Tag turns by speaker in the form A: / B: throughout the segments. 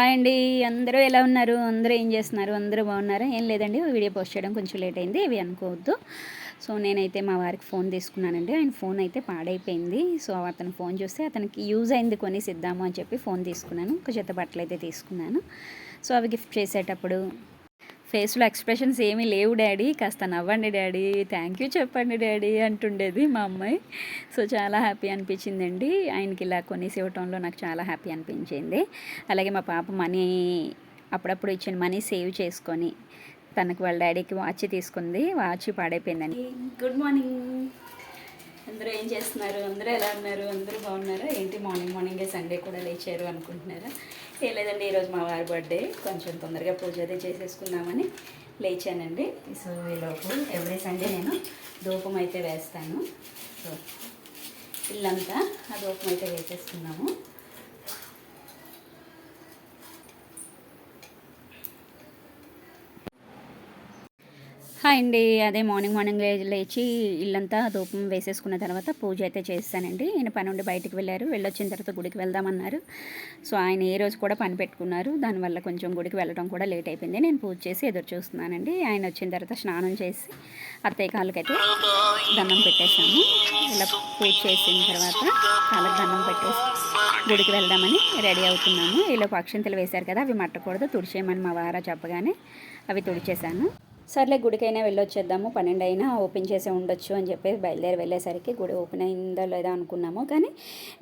A: Hi అండి. అందరూ ఎలా ఉన్నారు? అందరూ ఏం చేస్తున్నారు? అందరూ బాగున్నారు? ఏం లేదండి. వీడియో పోస్ట్ చేయడం కొంచెం లేట్ అయింది. ఇవి అనుకోవద్దు. సో నేనైతే మా వారికి ఫోన్ తీసుకున్నానండి. ఆయన ఫోన్ అయితే పాడైపోయింది. సో అతను ఫోన్ చూస్తే అతనికి యూజ్ అయింది కొనేసి ఇద్దాము అని చెప్పి ఫోన్ తీసుకున్నాను. ఒక జత బట్టలు అయితే తీసుకున్నాను. సో అవి గిఫ్ట్ చేసేటప్పుడు ఫేస్లో ఎక్స్ప్రెషన్స్ ఏమీ లేవు డాడీ. కాస్త నవ్వండి డాడీ. థ్యాంక్ యూ చెప్పండి డాడీ అంటుండేది మా అమ్మాయి. సో చాలా హ్యాపీ అనిపించిందండి. ఆయనకి ఇలా కొనేసి ఇవ్వటంలో నాకు చాలా హ్యాపీ అనిపించింది. అలాగే మా పాప మనీ అప్పుడప్పుడు ఇచ్చిన మనీ సేవ్ చేసుకొని తనకు వాళ్ళ డాడీకి వాచ్ తీసుకుంది. వాచ్ పాడైపోయిందండి. గుడ్ మార్నింగ్ అందరూ ఏం చేస్తున్నారు? అందరూ ఎలా ఉన్నారు? అందరూ బాగున్నారా? ఏంటి మార్నింగ్ మార్నింగే సండే కూడా లేచారు అనుకుంటున్నారా? ఏ లేదండి ఈరోజు మా వారి బర్త్డే. కొంచెం తొందరగా పూజ అదే చేసేసుకుందామని లేచానండి. సో ఈలోపు ఎవ్రీ సండే నేను ధూపం అయితే వేస్తాను. సో ఇల్లంతా ఆ ధూపం అయితే వేసేసుకున్నాము. హాయ్ అండి. అదే మార్నింగ్ మార్నింగ్ లేచి ఇల్లంతా ధూపం వేసేసుకున్న తర్వాత పూజ అయితే చేస్తానండి. ఆయన పని ఉండి బయటికి వెళ్ళారు. వెళ్ళొచ్చిన తర్వాత గుడికి వెళ్దామన్నారు. సో ఆయన ఏ రోజు కూడా పని పెట్టుకున్నారు. దానివల్ల కొంచెం గుడికి వెళ్ళడం కూడా లేట్ అయిపోయింది. నేను పూజ చేసి ఎదురు చూస్తున్నానండి. ఆయన వచ్చిన తర్వాత స్నానం చేసి అత్తయ్య కాళ్ళకైతే దండం పెట్టేశాము. ఇలా పూజ చేసిన తర్వాత కాళ్ళకి దండం పెట్టేసి గుడికి వెళ్దామని రెడీ అవుతున్నాను ఇలా అక్షంతలు వేశారు కదా అవి మట్టకూడదు. తుడిచేయమని మా వారా చెప్పగానే అవి తుడిచేశాను. సర్లే గుడికైనా వెళ్ళొచ్చేద్దాము పన్నెండు అయినా ఓపెన్ చేసే ఉండొచ్చు అని చెప్పి బయలుదేరి వెళ్ళేసరికి గుడి ఓపెన్ అయిందో లేదో అనుకున్నాము. కానీ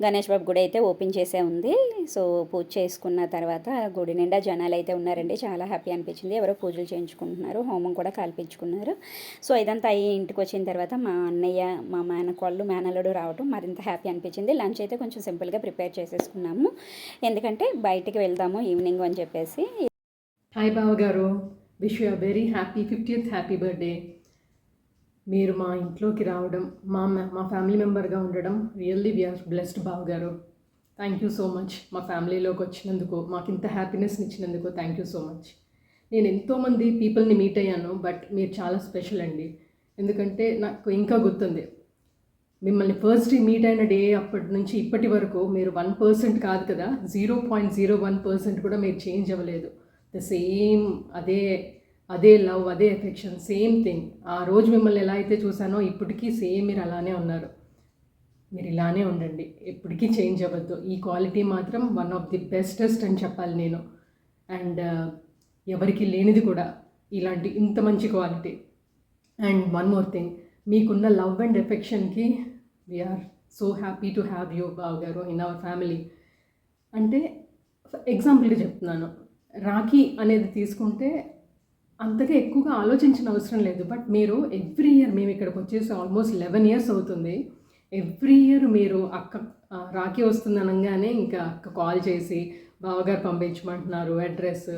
A: గణేష్ బాబు గుడి అయితే ఓపెన్ చేసే ఉంది. సో పూజ చేసుకున్న తర్వాత గుడి నిండా జనాలు అయితే ఉన్నారండి. చాలా హ్యాపీ అనిపించింది. ఎవరో పూజలు చేయించుకుంటున్నారు. హోమం కూడా కాల్పించుకున్నారు. సో ఇదంతా అయ్యి ఇంటికి వచ్చిన తర్వాత మా అన్నయ్య మా మేనకోళ్ళు మేనల్లుడు రావటం మరింత హ్యాపీ అనిపించింది. లంచ్ అయితే కొంచెం సింపుల్గా ప్రిపేర్ చేసేసుకున్నాము. ఎందుకంటే బయటికి వెళ్దాము ఈవినింగ్ అని చెప్పేసి.
B: హాయ్ బావ గారు wish you very happy fiftieth happy birthday. మీరు మా ఇంట్లోకి రావడం మా మా ఫ్యామిలీ మెంబర్గా ఉండడం రియల్లీ వీఆర్ బ్లెస్డ్ బావ గారు థ్యాంక్ యూ సో మచ్ మా ఫ్యామిలీలోకి వచ్చినందుకు మాకు ఇంత హ్యాపీనెస్ని ఇచ్చినందుకు థ్యాంక్ యూ సో మచ్. నేను ఎంతోమంది పీపుల్ని మీట్ అయ్యాను బట్ మీరు చాలా స్పెషల్ అండి. ఎందుకంటే నాకు ఇంకా గుర్తుంది మిమ్మల్ని ఫస్ట్ మీట్ అయిన డే అప్పటి నుంచి ఇప్పటి వరకు మీరు వన్ పర్సెంట్ కాదు కదా zero point zero one percent కూడా మీరు చేంజ్ అవ్వలేదు. ద సేమ్ అదే అదే లవ్ అదే ఎఫెక్షన్ సేమ్ థింగ్ ఆ రోజు మిమ్మల్ని ఎలా అయితే చూసానో ఇప్పటికీ సేమ్ మీరు అలానే ఉన్నారు. మీరు ఇలానే ఉండండి. ఎప్పటికీ చేంజ్ అవ్వద్దు. ఈ క్వాలిటీ మాత్రం వన్ ఆఫ్ ది బెస్టెస్ట్ అని చెప్పాలి నేను. అండ్ uh, ఎవరికి లేనిది కూడా ఇలాంటి ఇంత మంచి quality and one more thing మీకున్న love and ఎఫెక్షన్కి we're so happy to have you బావ్ గారు ఇన్ అవర్ ఫ్యామిలీ అంటే ఎగ్జాంపుల్గా చెప్తున్నాను. రాఖీ అనేది తీసుకుంటే అంతగా ఎక్కువగా ఆలోచించిన అవసరం లేదు. బట్ మీరు ఎవ్రీ ఇయర్ మేము ఇక్కడికి వచ్చేసి ఆల్మోస్ట్ లెవెన్ ఇయర్స్ అవుతుంది. ఎవ్రీ ఇయర్ మీరు అక్క రాఖీ వస్తుంది అనగానే ఇంకా అక్క కాల్ చేసి బావగారు పంపించమంటున్నారు అడ్రస్.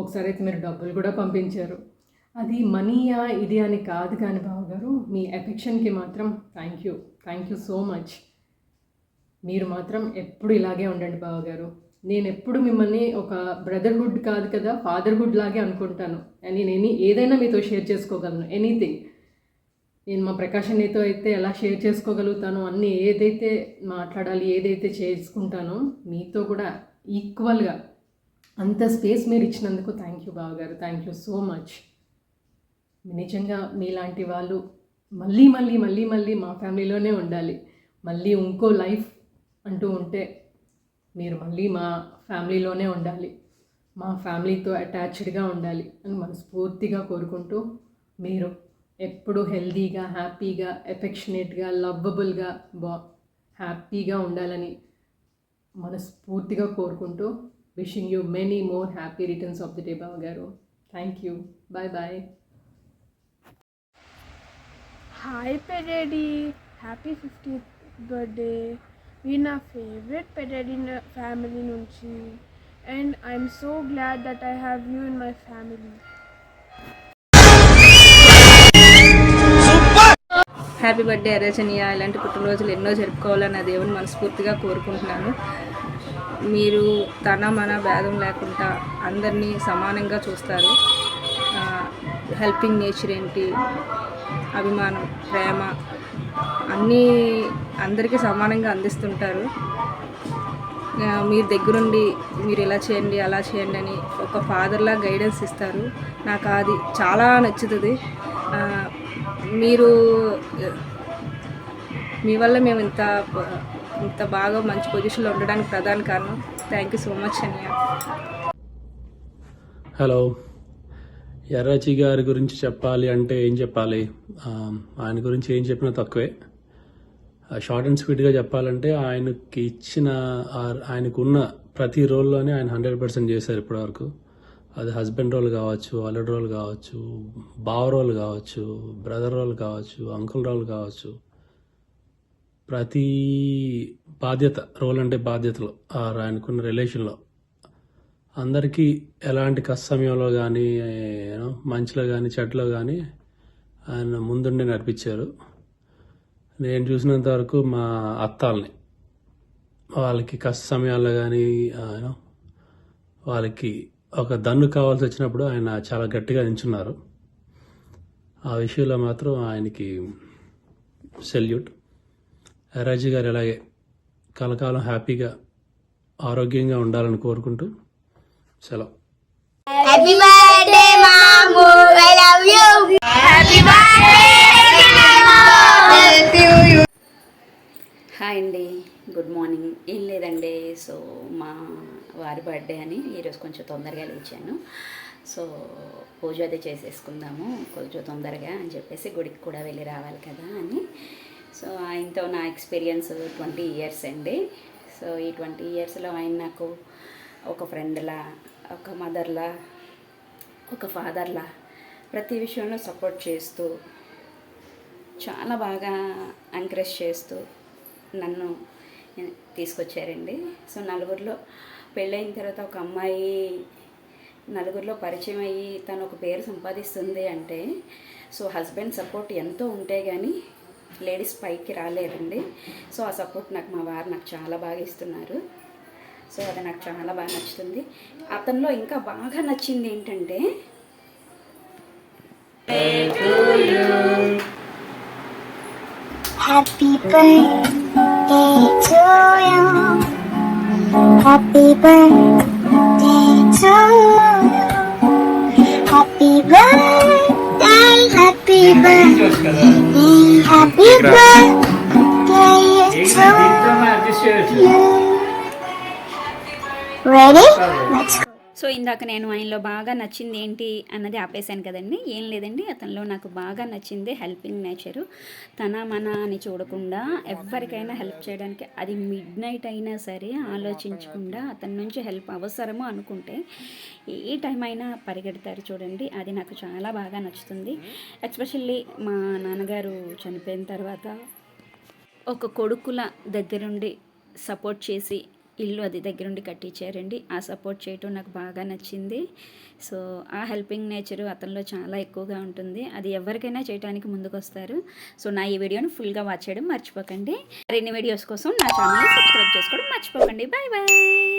B: ఒకసారి అయితే మీరు డబ్బులు కూడా పంపించారు. అది మనీయా ఇది అని కాదు కానీ బావగారు మీ ఎఫెక్షన్కి మాత్రం thank you thank you so much మీరు మాత్రం ఎప్పుడు ఇలాగే ఉండండి బావగారు. నేను ఎప్పుడు మిమ్మల్ని ఒక బ్రదర్హుడ్ కాదు కదా ఫాదర్హుడ్ లాగే అనుకుంటాను. నేను ఎనీ ఏదైనా మీతో షేర్ చేసుకోగలను. ఎనీథింగ్ నేను మా ప్రకాశం నీతో అయితే ఎలా షేర్ చేసుకోగలుగుతానో అన్నీ ఏదైతే మాట్లాడాలి ఏదైతే చేసుకుంటానో మీతో కూడా ఈక్వల్గా అంత స్పేస్ మీరు ఇచ్చినందుకు థ్యాంక్ యూ బావగారు. థ్యాంక్ యూ సో మచ్ నిజంగా మీలాంటి వాళ్ళు మళ్ళీ మళ్ళీ మళ్ళీ మళ్ళీ మా ఫ్యామిలీలోనే ఉండాలి. మళ్ళీ ఇంకో లైఫ్ అంటూ ఉంటే మీరు మళ్ళీ మా ఫ్యామిలీలోనే ఉండాలి. మా ఫ్యామిలీతో అటాచ్డ్గా ఉండాలి అని మనస్ఫూర్తిగా కోరుకుంటూ మీరు ఎప్పుడు హెల్దీగా హ్యాపీగా ఎఫెక్షనేట్గా లవ్వబుల్గా బా హ్యాపీగా ఉండాలని మనస్ఫూర్తిగా కోరుకుంటూ wishing you many more happy returns of the day బావ గారు. Thank you. Bye bye.
C: Hi పెడేడి happy fifteenth birthday. మీరు నా ఫేవరెట్ పెడేడి ఫ్యామిలీ నుంచి. And I'm so glad that I have you in my family
A: happy birthday Archaniya ఇలాంటి పుట్టినరోజులు ఎన్నో జరుపుకోవాలని నా దేవుని మనస్ఫూర్తిగా కోరుకుంటున్నాను. మీరు తన మన భేదం లేకుండా అందరినీ సమానంగా చూస్తారు. హెల్పింగ్ నేచర్ ఏంటి? అభిమానం ప్రేమ అన్నీ అందరికీ సమానంగా అందిస్తుంటారు.
D: మీరు దగ్గరుండి మీరు ఇలా చేయండి అలా చేయండి అని ఒక ఫాదర్లా గైడెన్స్ ఇస్తారు. నాకు అది చాలా నచ్చుతుంది. మీరు మీ వల్ల మేము ఇంత ఇంత బాగా మంచి పొజిషన్లో ఉండడానికి ప్రధాన కారణం. థ్యాంక్ యూ సో మచ్ అన్నయ్య
E: హలో ఎర్రచి గారి గురించి చెప్పాలి అంటే ఏం చెప్పాలి? ఆయన గురించి ఏం చెప్పినా తక్కువే. షార్ట్ అండ్ స్వీట్గా చెప్పాలంటే ఆయనకి ఇచ్చిన ఆయనకున్న ప్రతి రోల్లోనే ఆయన హండ్రెడ్ పర్సెంట్ చేశారు ఇప్పటివరకు. అది హస్బెండ్ రోల్ కావచ్చు అల్లుడు రోల్ కావచ్చు బావ రోల్ కావచ్చు బ్రదర్ రోల్ కావచ్చు అంకుల్ రోల్ కావచ్చు. ప్రతి బాధ్యత రోల్ అంటే బాధ్యతలో ఆయనకున్న రిలేషన్లో అందరికీ ఎలాంటి కష్టమయంలో కానీ మంచిలో కానీ చెట్లో కానీ ఆయన ముందుండి నడిపించారు. నేను చూసినంత వరకు మా అత్తాల్ని వాళ్ళకి కష్ట సమయాల్లో కానీ వాళ్ళకి ఒక దన్ను కావాల్సి వచ్చినప్పుడు ఆయన చాలా గట్టిగా నించున్నారు. ఆ విషయంలో మాత్రం ఆయనకి సెల్యూట్. ఎరాజీ గారు ఇలాగే కలకాలం హ్యాపీగా ఆరోగ్యంగా ఉండాలని కోరుకుంటూ సెలవు.
F: Mamu.
A: హాయ్ అండి. గుడ్ మార్నింగ్ ఏం లేదండి. సో మా వారి బర్త్డే అని ఈరోజు కొంచెం తొందరగా లేచాను. సో పూజ అది చేసేసుకుందాము. కొంచెం తొందరగా అని చెప్పేసి గుడికి కూడా వెళ్ళి రావాలి కదా అని. సో ఆయనతో నా ఎక్స్పీరియన్స్ ట్వంటీ ఇయర్స్ అండి. సో ఈ ట్వంటీ ఇయర్స్లో ఆయన నాకు ఒక ఫ్రెండ్లా ఒక మదర్లా ఒక ఫాదర్లా ప్రతి విషయంలో సపోర్ట్ చేస్తూ చాలా బాగా ఎంకరేజ్ చేస్తూ నన్ను తీసుకొచ్చారండి. సో నలుగురిలో పెళ్ళైన తర్వాత ఒక అమ్మాయి నలుగురిలో పరిచయం అయ్యి తను ఒక పేరు సంపాదిస్తుంది అంటే సో హస్బెండ్ సపోర్ట్ ఎంతో ఉంటే కానీ లేడీస్ పైకి రాలేరండి. సో ఆ సపోర్ట్ నాకు మా వారు నాకు చాలా బాగా ఇస్తున్నారు. సో అది నాకు చాలా బాగా నచ్చుతుంది అతనిలో ఇంకా బాగా నచ్చింది ఏంటంటే
F: Happy birthday to you. Happy birthday
A: so ఇందాక నేను ఆయనలో బాగా నచ్చింది ఏంటి అన్నది ఆపేశాను కదండి. ఏం లేదండి అతనిలో నాకు బాగా నచ్చింది హెల్పింగ్ నేచరు తన మన అని చూడకుండా ఎవరికైనా హెల్ప్ చేయడానికి అది మిడ్ నైట్ అయినా సరే ఆలోచించకుండా అతని నుంచి హెల్ప్ అవసరము అనుకుంటే ఏ టైం అయినా పరిగెడతారు చూడండి. అది నాకు చాలా బాగా నచ్చుతుంది. ఎస్పెషల్లీ మా నాన్నగారు చనిపోయిన తర్వాత ఒక కొడుకుల దగ్గరుండి సపోర్ట్ చేసి ఇల్లు అది దగ్గరుండి కట్టించారండి. ఆ సపోర్ట్ చేయటం నాకు బాగా నచ్చింది. సో ఆ హెల్పింగ్ నేచర్ అతనిలో చాలా ఎక్కువగా ఉంటుంది. అది ఎవరికైనా చేయడానికి ముందుకు వస్తారు సో నా ఈ వీడియోని ఫుల్గా వాచ్ చేయడం మర్చిపోకండి. మరిన్ని వీడియోస్ కోసం నా ఛానల్ని సబ్స్క్రైబ్ చేసుకోవడం మర్చిపోకండి. Bye bye